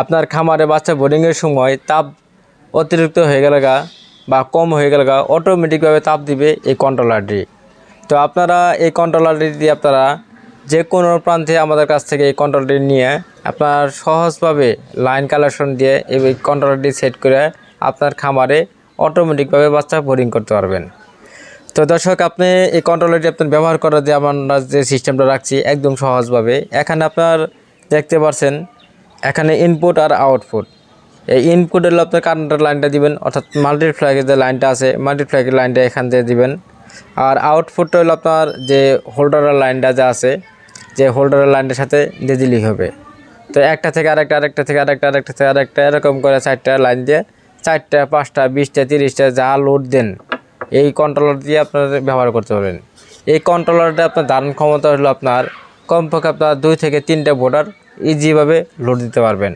আপনার খামারে বাচ্চা বোর্ডিংয়ের সময় তাপ অতিরিক্ত হয়ে গেলে গা বা কম হয়ে গেলে গা অটোমেটিকভাবে তাপ দিবে এই কন্ট্রোলারটি তো আপনারা এই কন্ট্রোলারটি দিয়ে আপনারা যে কোনো প্রান্তে আমাদের কাছ থেকে এই কন্ট্রোলটি নিয়ে আপনার সহজভাবে লাইন কালেকশন দিয়ে এই কন্ট্রোলারটি সেট করে আপনার খামারে অটোমেটিকভাবে বাচ্চা বোর্ডিং করতে পারবেন। তো দর্শক, আপনি এই কন্ট্রোলারটি আপনার ব্যবহার করা দিয়ে আমরা যে সিস্টেমটা রাখছি, একদম সহজভাবে। এখানে আপনার দেখতে পাচ্ছেন এখানে ইনপুট আর আউটপুট এই ইনপুট হলো আপনার কারেন্টের লাইনটা দিবেন, অর্থাৎ মাল্টিপ্লাগের যে লাইনটা আছে মাল্টিপ্লাগের লাইনটা এখান দিয়ে দিবেন। আর আউটপুটটা হলো আপনার যে হোল্ডারের লাইনটা যা আছে, যে হোল্ডারের লাইনটার সাথে দিয়ে দিলেই হবে। তো একটা থেকে আরেকটা আরেকটা থেকে আরেকটা আরেকটা থেকে আরেকটা, এরকম করে চারটা লাইন দিয়ে চারটা, পাঁচটা, বিশটা, তিরিশটা যা লোড দেন, এই কন্ট্রোলার দিয়ে আপনার ব্যবহার করতে পারবেন। এই কন্ট্রোলারটা আপনার ধারণ ক্ষমতা হলো আপনার কমপক্ষে আপনার দুই থেকে তিনটা বোর্ডার ইজিভাবে লোড দিতে পারবেন।